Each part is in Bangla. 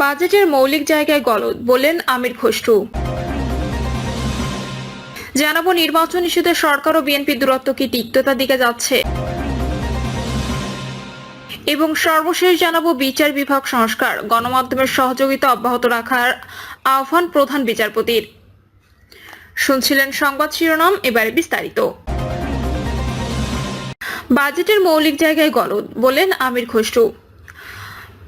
বাজেটের মৌলিক জায়গায় গলদ, বলেন আমির খসরু। জানাব, নির্বাচন ইস্যুতে সরকার ও বিএনপি দূরত্ব কি তিক্ততার দিকে যাচ্ছে? এবং সর্বশেষ জানাব, বিচার বিভাগ সংস্কার, গণমাধ্যমের সহযোগিতা অব্যাহত রাখার আহ্বান প্রধান বিচারপতির। শুনছিলেন সংবাদ শিরোনাম, এবারে বিস্তারিত। বাজেটের মৌলিক জায়গায় গলদ, বলেন আমির খসরু।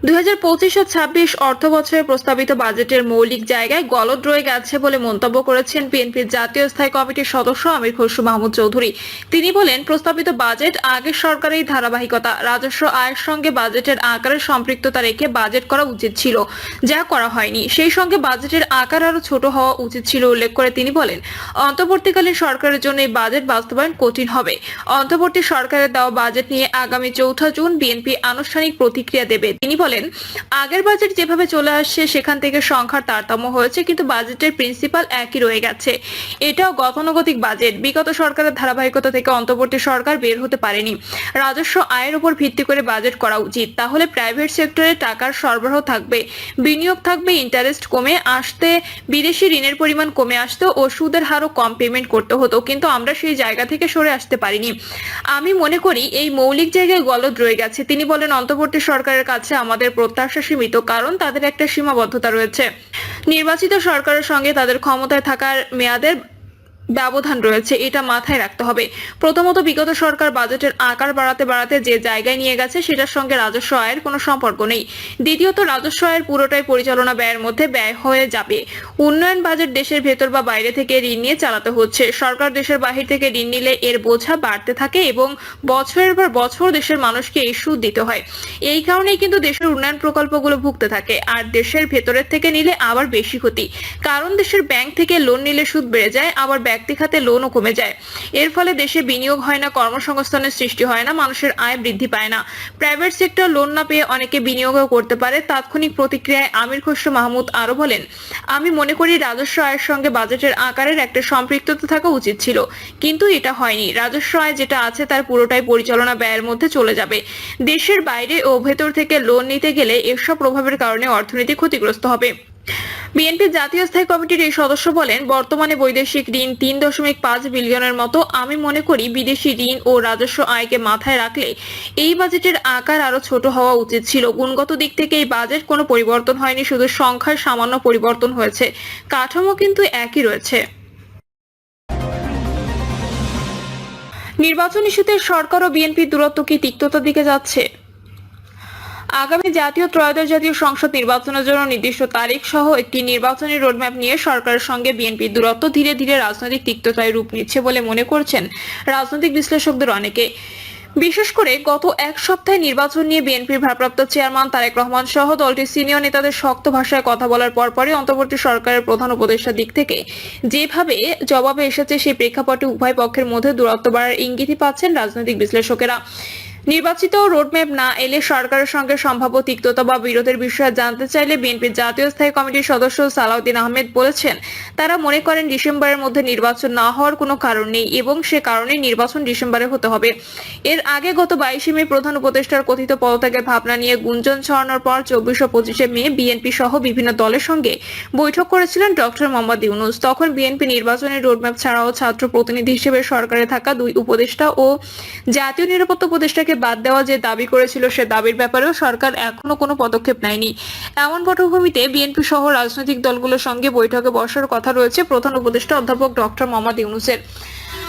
দুই হাজার পঁচিশ ও ছাব্বিশ অর্থ প্রস্তাবিত বাজেটের মৌলিক জায়গায় গলদ রয়ে গেছে বলে মন্তব্য করেছেন বিএনপির জাতীয় স্থায়ী কমিটির সদস্য আমির খসরু মাহমুদ চৌধুরী। তিনি বলেন, প্রস্তাবিত বাজেট আগের সরকারের ধারাবাহিকতা, রাজস্ব আয়ের সঙ্গে বাজেটের আকারের সম্পৃক্ততা রেখে বাজেট করা উচিত ছিল, যা করা হয়নি। সেই সঙ্গে বাজেটের আকার আরও ছোট হওয়া উচিত ছিল উল্লেখ করে তিনি বলেন, অন্তর্বর্তীকালীন সরকারের জন্য এই বাজেট বাস্তবায়ন কঠিন হবে। অন্তর্বর্তী সরকারের দেওয়া বাজেট নিয়ে আগামী চৌঠা জুন বিএনপি আনুষ্ঠানিক প্রতিক্রিয়া দেবে। তিনি বলেন আগের বাজেট যেভাবে চলে আসছে, সেখান থেকে সংখ্যার তারতম্য হয়েছে, কিন্তু বাজেটের প্রিন্সিপাল একই রয়ে গেছে। এটাও গতানুগতিক বাজেট বিগত সরকারের ধারাবাহিকতা থেকে অন্তর্বর্তী সরকার বের হতে পারেনি। রাজস্ব আয়ের উপর ভিত্তি করে বাজেট করা উচিত। তাহলে প্রাইভেট সেক্টরে টাকার সরবরাহ থাকবে, বিনিয়োগ থাকবে ইন্টারেস্ট কমে আসতে, বিদেশি ঋণের পরিমাণ কমে আসতো ও সুদের হারও কম পেমেন্ট করতে হতো, কিন্তু আমরা সেই জায়গা থেকে সরে আসতে পারিনি। আমি মনে করি, এই মৌলিক জায়গায় গলদ রয়ে গেছে। তিনি বলেন, অন্তর্বর্তী সরকারের কাছে আমাদের প্রত্যাশা সীমিত কারণ তাদের একটা সীমাবদ্ধতা রয়েছে। নির্বাচিত সরকারের সঙ্গে তাদের ক্ষমতায় থাকার মেয়াদের ব্যবধান রয়েছে, এটা মাথায় রাখতে হবে। প্রথমত বিগত সরকার বাজেটের আকার বাড়াতে বাড়াতে যে জায়গায় নিয়ে গেছে, সেটার সঙ্গে রাজস্ব আয়ের কোনো সম্পর্ক নেই। দ্বিতীয়ত, রাজস্ব আয়ের পুরোটাই পরিচালনা ব্যয়ের মধ্যে ব্যয় হয়ে যাবে। উন্নয়ন বাজেট দেশের ভেতর বা বাইরে থেকে ঋণ নিয়ে চালাতে হচ্ছে। সরকার দেশের বাহির থেকে ঋণ নিলে এর বোঝা বাড়তে থাকে এবং বছরের পর বছর দেশের মানুষকে এই সুদ দিতে হয়। এই কারণেই কিন্তু দেশের উন্নয়ন প্রকল্পগুলো ভুগতে থাকে, আর দেশের ভেতরের থেকে নিলে আবার বেশি ক্ষতি। কারণ দেশের ব্যাংক থেকে লোন নিলে সুদ বেড়ে যায়, আবার ব্যক্তি খাতে লোনও কমে যায়। এর ফলে দেশে বিনিয়োগ হয় না, কর্মসংস্থানের সৃষ্টি হয় না, মানুষের আয় বৃদ্ধি পায় না। প্রাইভেট সেক্টর লোন না পেয়ে অনেকে বিনিয়োগও করতে পারে, তাৎক্ষণিক প্রতিক্রিয়ায় আমির খসরু মাহমুদ আরও বলেন, আমি মনে করি রাজস্ব আয়ের সঙ্গে বাজেটের আকারের একটা সম্পৃক্ততা থাকা উচিত ছিল, কিন্তু এটা হয়নি। রাজস্ব আয় যেটা আছে তার পুরোটাই পরিচালনা ব্যয়ের মধ্যে চলে যাবে। দেশের বাইরে ও ভেতর থেকে লোন নিতে গেলে এসব প্রভাবের কারণে অর্থনীতি ক্ষতিগ্রস্ত হবে। বিএনপির জাতীয় স্থায়ী কমিটির এই সদস্য বলেন, বর্তমানে বৈদেশিক ঋণ তিন দশমিক পাঁচ বিলিয়নের মতো। আমি মনে করি বিদেশি ঋণ ও রাজস্ব আয়কে মাথায় রাখলে এই বাজেটের আকার আরও ছোট হওয়া উচিত ছিল। গুণগত দিক থেকে এই বাজেট কোনো পরিবর্তন হয়নি, শুধু সংখ্যার সামান্য পরিবর্তন হয়েছে। কাঠামো কিন্তু একই রয়েছে। নির্বাচন ইস্যুতে সরকার ও বিএনপির দূরত্ব কি তিক্ততার দিকে যাচ্ছে? আগামী জাতীয় ত্রয়োদশ জাতীয় সংসদ নির্বাচনের জন্য নির্দিষ্ট তারিখ সহ একটি নির্বাচনী রোডম্যাপ নিয়ে সরকারের সঙ্গে বিএনপির দূরত্ব ধীরে ধীরে রাজনৈতিক তিক্ততায় রূপ নিচ্ছে বলে মনে করছেন রাজনৈতিক বিশ্লেষকদের অনেকে। বিশেষ করে গত এক সপ্তাহে নির্বাচন নিয়ে বিএনপির ভারপ্রাপ্ত চেয়ারম্যান তারেক রহমান সহ দলটির সিনিয়র নেতাদের শক্ত ভাষায় কথা বলার পরপরই অন্তর্বর্তী সরকারের প্রধান উপদেষ্টার দিক থেকে যেভাবে জবাবে এসেছে সেই প্রেক্ষাপটে উভয় পক্ষের মধ্যে দূরত্ব বাড়ার ইঙ্গিতই পাচ্ছেন রাজনৈতিক বিশ্লেষকেরা। নির্বাচিত রোডম্যাপ না এলে সরকারের সঙ্গে সম্ভাব্য তিক্ততা বা বিরোধের বিষয়ে জানতে চাইলে বিএনপির জাতীয় স্থায়ী কমিটির সদস্য সালাউদ্দিন আহমেদ বলেছেন, তারা মনে করেন ডিসেম্বরের মধ্যে নির্বাচন না হওয়ার কোনো কারণ নেই এবং সে কারণে নির্বাচন ডিসেম্বরে হতে হবে। এর আগে গত বাইশে মে প্রধান উপদেষ্টার কথিত পদত্যাগের ভাবনা নিয়ে গুঞ্জন ছড়ানোর পর চব্বিশ ও পঁচিশে মে বিএনপি সহ বিভিন্ন দলের সঙ্গে বৈঠক করেছিলেন ডক্টর মোহাম্মদ ইউনুস। তখন বিএনপি নির্বাচনের রোডম্যাপ ছাড়াও ছাত্র প্রতিনিধি হিসেবে সরকারে থাকা দুই উপদেষ্টা ও জাতীয় নিরাপত্তা উপদেষ্টাকে বাদ দেওয়া যে দাবি করেছিল সে দাবির ব্যাপারেও সরকার এখনও কোনো পদক্ষেপ নেয়নি। এমন পটভূমিতে বিএনপি সহ রাজনৈতিক দলগুলোর সঙ্গে বৈঠকে বসার কথা রয়েছে প্রধান উপদেষ্টা অধ্যাপক ডক্টর মোহাম্মদ ইউনুসের।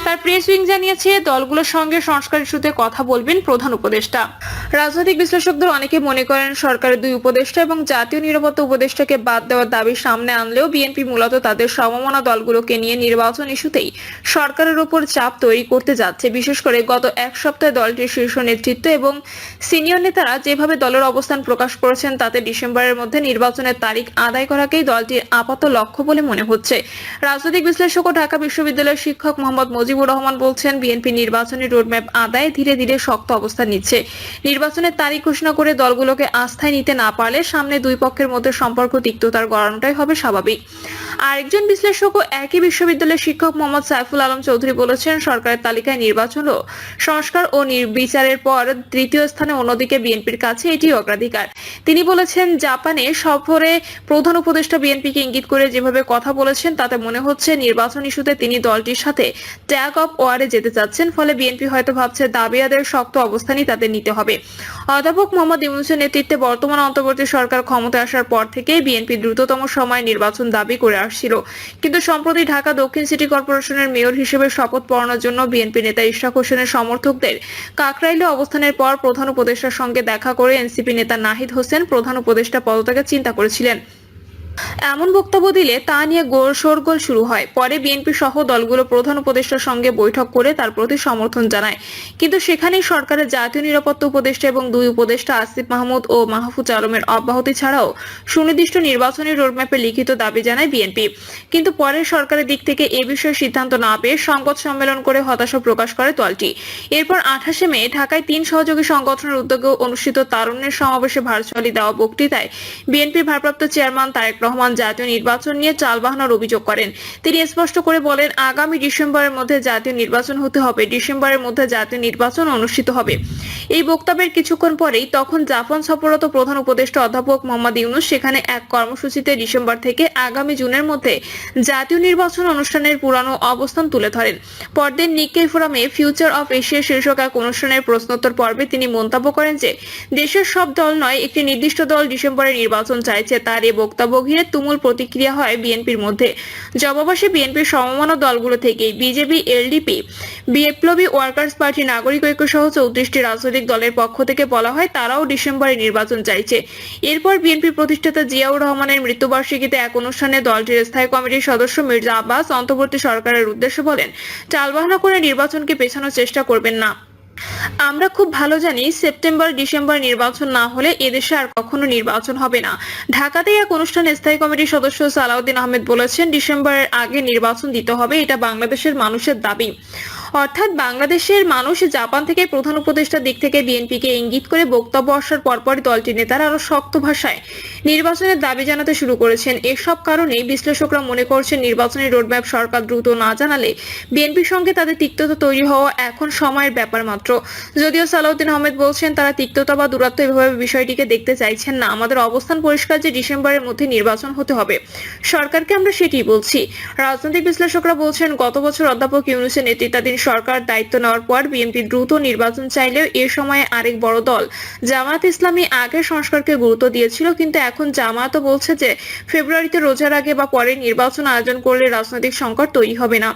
তার প্রেস উইং জানিয়েছে, দলগুলোর সঙ্গে সংস্কার ইস্যুতে কথা বলবেন প্রধান উপদেষ্টা। রাজনৈতিক বিশ্লেষকদের অনেকে মনে করেন সরকারের দুই উপদেষ্টা এবং জাতীয় নিরাপত্তা উপদেষ্টাকে বাদ দেওয়ার দাবি সামনে আনলেও বিএনপি মূলত তাদের সমমনা দলগুলোকে নিয়ে নির্বাচন ইস্যুতেই সরকারের উপর চাপ তৈরি করতে যাচ্ছে। বিশেষ করে গত এক সপ্তাহে দলটির শীর্ষ নেতৃত্ব এবং সিনিয়র নেতারা যেভাবে দলের অবস্থান প্রকাশ করেছেন, তাতে ডিসেম্বরের মধ্যে নির্বাচনের তারিখ আদায় করাকেই দলটির আপাত লক্ষ্য বলে মনে হচ্ছে। রাজনৈতিক বিশ্লেষক ও ঢাকা বিশ্ববিদ্যালয়ের শিক্ষক মোহাম্মদ মুজিবুর রহমান বলছেন, বিএনপি নির্বাচনী রোডম্যাপ আদায় ধীরে ধীরে শক্ত অবস্থা নিচ্ছে। নির্বাচনের তারিখ ঘোষণা করে দলগুলোকে আস্থায় নিতে না পারলে সামনে দুই পক্ষের মধ্যে সম্পর্ক তিক্ততার গড়ানোটাই হবে স্বাভাবিক। আরেকজন বিশ্লেষক ও একই বিশ্ববিদ্যালয়ের শিক্ষক মোহাম্মদ সাইফুল আলম চৌধুরী বলেছেন, সরকারের তালিকায় নির্বাচন ও সংস্কার ও নির্বিচারের পর তৃতীয় স্থানে অন্যদিকে বিএনপির কাছে এটি অগ্রাধিকার। তিনি বলেছেন, জাপানে সফরে প্রধান উপদেষ্টা বিএনপিকে ইঙ্গিত করে যেভাবে কথা বলেছেন, তাতে মনে হচ্ছে নির্বাচন ইস্যুতে তিনি দলটির সাথে ট্যাগ অফ ওয়ারে যেতে চাচ্ছেন, ফলে বিএনপি হয়তো ভাবছে দাবি আদায়ের শক্ত অবস্থানই তাদের নিতে হবে। অধ্যাপক মোহাম্মদ ইউনুসের নেতৃত্বে বর্তমান অন্তর্বর্তী সরকার ক্ষমতায় আসার পর থেকে বিএনপি দ্রুততম সময়ে নির্বাচন দাবি করে আসছিল। কিন্তু সম্প্রতি ঢাকা দক্ষিণ সিটি কর্পোরেশনের মেয়র হিসেবে শপথ পড়ানোর জন্য বিএনপি নেতা ইশরাক হোসেনের সমর্থকদের কাকরাইলে অবস্থানের পর প্রধান উপদেষ্টার সঙ্গে দেখা করে এনসিপি নেতা নাহিদ হোসেন প্রধান উপদেষ্টা পদত্যাগের চিন্তা করেছিলেন। এমন বক্তব্য দিলে তা নিয়ে গোল শোরগোল শুরু হয়। পরে বিএনপি সহ দলগুলো প্রধান উপদেষ্টার সঙ্গে বৈঠক করে তার প্রতি সমর্থন জানায়। কিন্তু সেখানেই সরকারের জাতীয় নিরাপত্তা উপদেষ্টা এবং দুই উপদেষ্টা আসিফ মাহমুদ ও মাহফুজ আলমের অব্যাহতি ছাড়াও সুনির্দিষ্ট নির্বাচনী রোডম্যাপে লিখিত দাবি জানায় বিএনপি। কিন্তু পরে সরকারের দিক থেকে এ বিষয়ে সিদ্ধান্ত না পেয়ে সংবাদ সম্মেলন করে হতাশা প্রকাশ করে দলটি। এরপর আঠাশে মে ঢাকায় তিন সহযোগী সংগঠনের উদ্যোগে অনুষ্ঠিত তারুণ্যের সমাবেশে ভার্চুয়ালি দেওয়া বক্তৃতায় বিএনপির ভারপ্রাপ্ত চেয়ারম্যান তারেক রহমান জাতীয় নির্বাচন নিয়ে চালবাহানার অভিযোগ করেন। তিনি স্পষ্ট করে বলেন, আগামী ডিসেম্বরের মধ্যে জাতীয় নির্বাচন হতে হবে, ডিসেম্বরের মধ্যে জাতীয় নির্বাচন অনুষ্ঠিত হবে। এই বক্তব্যের কিছুক্ষণ পরেই তখন জাপান সফররত প্রধান উপদেষ্টা অধ্যাপক মোহাম্মদ ইউনুস সেখানে এক কর্মসূচিতে ডিসেম্বর থেকে আগামী জুনের মধ্যে জাতীয় নির্বাচন অনুষ্ঠানের পুরানো অবস্থান তুলে ধরেন। পরদিন নিক্কেই ফোরামে ফিউচার অফ এশিয়া শীর্ষক এক অনুষ্ঠানের প্রশ্নোত্তর পর্বে তিনি মন্তব্য করেন যে, দেশের সব দল নয়, একটি নির্দিষ্ট দল ডিসেম্বরে নির্বাচন চাইছে। তার এই বক্তব্য ঘিরে তুমুল প্রতিক্রিয়া হয় বিএনপির মধ্যে। জবাবাসে বিএনপির সমমনা দলগুলো থেকেই বিজেপি, এলডিপি, বিপ্লবী ওয়ার্কার্স পার্টি নাগরিক ঐক্য সহ চৌত্রিশটি রাজনৈতিক দলের পক্ষ থেকে বলা হয়, তারাও ডিসেম্বরে নির্বাচন চাইছে। এরপর বিএনপি প্রতিষ্ঠাতা জিয়াউর রহমানের মৃত্যুবার্ষিকীতে এক অনুষ্ঠানে দলটির স্থায়ী কমিটির সদস্য মির্জা আব্বাস অন্তর্বর্তী সরকারের উদ্দেশ্যে বলেন, চালবাহনা করে নির্বাচনকে পেছানোর চেষ্টা করবেন না। আমরা খুব ভালো জানি সেপ্টেম্বর, ডিসেম্বর নির্বাচন না হলে এদেশে আর কখনো নির্বাচন হবে না। ঢাকাতে এক অনুষ্ঠানে স্থায়ী কমিটির সদস্য সালাউদ্দিন আহমেদ বলেছেন, ডিসেম্বরের আগে নির্বাচন দিতে হবে, এটা বাংলাদেশের মানুষের দাবি। অর্থাৎ বাংলাদেশের মানুষ জাপান থেকে প্রধান উপদেষ্টার দিক থেকে বিএনপিকে ইঙ্গিত করে বক্তব্য আসার পরপরই দলটির নেতারা আরও শক্ত ভাষায় নির্বাচনের দাবি জানাতে শুরু করেছেন। এসব কারণেই বিশ্লেষকরা মনে করছেন, নির্বাচনী রোডম্যাপ সরকার দ্রুত না জানালে বিএনপির সঙ্গে তাদের তিক্ততা তৈরি হওয়া এখন সময়ের ব্যাপার মাত্র। যদিও সালাউদ্দিন আহমেদ বলছেন, তারা তিক্ততা বা দূরত্ব এভাবে বিষয়টিকে দেখতে চাইছেন না। আমাদের অবস্থান পরিষ্কার যে ডিসেম্বরের মধ্যে নির্বাচন হতে হবে। সরকারকে আমরা সেটিই বলছি। রাজনৈতিক বিশ্লেষকরা বলছেন, গত বছর অধ্যাপক ইউনুসের নেতৃত্বাধীন সরকার দায়িত্ব নেওয়ার পর বিএনপি দ্রুত নির্বাচন চাইলেও এ সময়ে আরেক বড় দল। জামায়াত ইসলামী আগে সংস্কারকে গুরুত্ব দিয়েছিল, কিন্তু এখন জামায়াতও বলছে যে ফেব্রুয়ারিতে রোজার আগে বা পরে নির্বাচন আয়োজন করলে রাজনৈতিক সংকট তৈরি হবে না।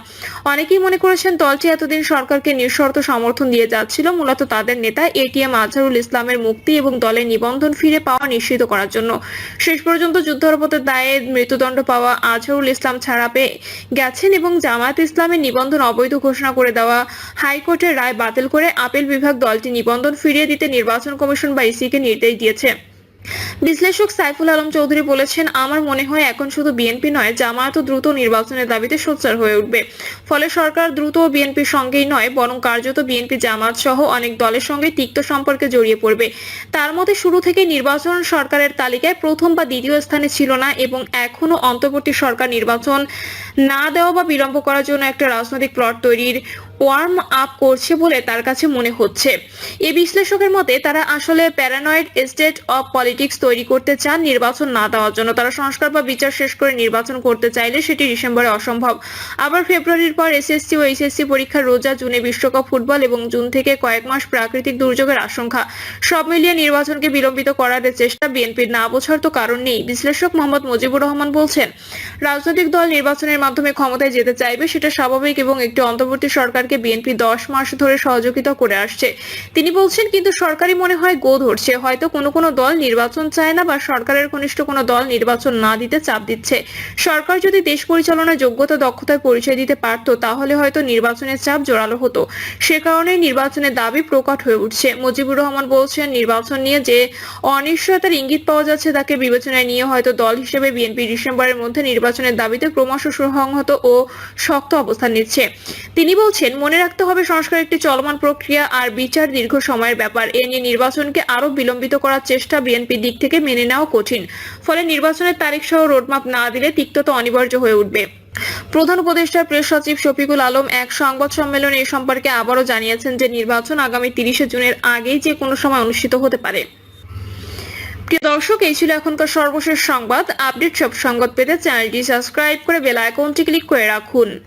অনেকেই মনে করেছেন দলটি এতদিন সরকারকে নিঃশর্ত সমর্থন দিয়ে যাচ্ছিল, মূলত তাদের নেতা এটিএম আজহারুল ইসলামের মুক্তি এবং দলের নিবন্ধন ফিরে পাওয়া নিশ্চিত করার জন্য। শেষ পর্যন্ত যুদ্ধাপরাধের দায়ে মৃত্যুদণ্ড পাওয়া আজহারুল ইসলাম ছাড়া পেয়ে গেছেন এবং জামায়াত ইসলামের নিবন্ধন অবৈধ ঘোষণা করে দেওয়া হাইকোর্টের রায় বাতিল করে আপিল বিভাগ দলটি নিবন্ধন ফিরিয়ে দিতে নির্বাচন কমিশন বা ইসিকে নির্দেশ দিয়েছে। বিশ্লেষক সাইফুল আলম চৌধুরী বলেছেন, আমার মনে হয় এখন শুধু বিএনপি নয় জামায়াতও দ্রুত নির্বাচনের দাবিতে সোচ্চার হয়ে উঠবে। ফলে সরকার দ্রুত বিএনপির সঙ্গেই নয়, বরং কার্যত বিএনপি জামায়াত সহ অনেক দলের সঙ্গে তিক্ত সম্পর্কে জড়িয়ে পড়বে। তার মতে, শুরু থেকে নির্বাচন সরকারের তালিকায় প্রথম বা দ্বিতীয় স্থানে ছিল না এবং এখনও অন্তর্বর্তী সরকার নির্বাচন না দেওয়া বা বিলম্ব করার জন্য একটা রাজনৈতিক প্লট তৈরির ওয়ার্ম আপ করছে বলে তার কাছে মনে হচ্ছে। এ বিশ্লেষকের মতে, তারা আসলে প্যারানয়েড স্টেট অফ পলিটিক্স তৈরি করতে চান, নির্বাচন না দেওয়ার জন্য তারা সংস্কার বা বিচার শেষ করে নির্বাচন করতে চাইলে সেটি ডিসেম্বরে অসম্ভব। আবার ফেব্রুয়ারির পর এসএসসি ও এইচএসসি পরীক্ষার রোজা, জুনে বিশ্বকাপ ফুটবল এবং জুন থেকে কয়েক মাস প্রাকৃতিক দুর্যোগের আশঙ্কা। সব মিলিয়ে নির্বাচনকে বিলম্বিত করার চেষ্টা বিএনপির। না বোঝার তো কারণ নেই, বিশ্লেষক মোহাম্মদ মুজিবুর রহমান বলছেন, রাজনৈতিক দল নির্বাচনের মাধ্যমে ক্ষমতায় যেতে চাইবে সেটা স্বাভাবিক এবং একটি অন্তর্বর্তী সরকারকে বিএনপি দশ মাস ধরে সহযোগিতা করে আসছে। তিনি বলছেন, কিন্তু সরকারি মনে হয় গো ধরছে, হয়তো কোনো কোনো দল নির্বাচন চায় না বা সরকারের ঘনিষ্ঠ কোনো দল নির্বাচন না দিতে চাপ দিচ্ছে। সরকার যদি দেশ পরিচালনার যোগ্যতা দক্ষতার পরিচয় দিতে পারত, তাহলে হয়তো নির্বাচনের চাপ জোরালো হতো। সে কারণে নির্বাচনের দাবি প্রকট হয়ে উঠছে। মুজিবুর রহমান বলছেন, নির্বাচন নিয়ে যে অনিশ্চয়তার ইঙ্গিত পাওয়া যাচ্ছে, তাকে বিবেচনায় নিয়ে হয়তো দল হিসেবে বিএনপি ডিসেম্বরের মধ্যে নির্বাচনের দাবিতে ক্রমশ সুসংহত ও শক্ত অবস্থান নিচ্ছে। তিনি বলছেন, মনে রাখতে হবে সংস্কার একটি চলমান প্রক্রিয়া আর বিচার দীর্ঘ সময়ের ব্যাপার। এ নিয়ে নির্বাচনকে আরও বিলম্বিত করার চেষ্টা বিএনপির দিক থেকে মেনে নেওয়া কঠিন। ফলে নির্বাচনের তারিখ সহ রোডম্যাপ না দিলে তিক্ততা অনিবার্য হয়ে উঠবে। প্রধান উপদেষ্টা প্রেস সচিব শফিকুল আলম এক সংবাদ সম্মেলনে এ সম্পর্কে আবারও জানিয়েছেন যে নির্বাচন আগামী তিরিশে জুনের আগেই যে কোনো সময় অনুষ্ঠিত হতে পারে। প্রিয় দর্শক, এই ছিল এখনকার সর্বশেষ সংবাদ। আপডেট সব সংবাদ পেতে চ্যানেলটি সাবস্ক্রাইব করে বেল আইকনটি ক্লিক করে রাখুন।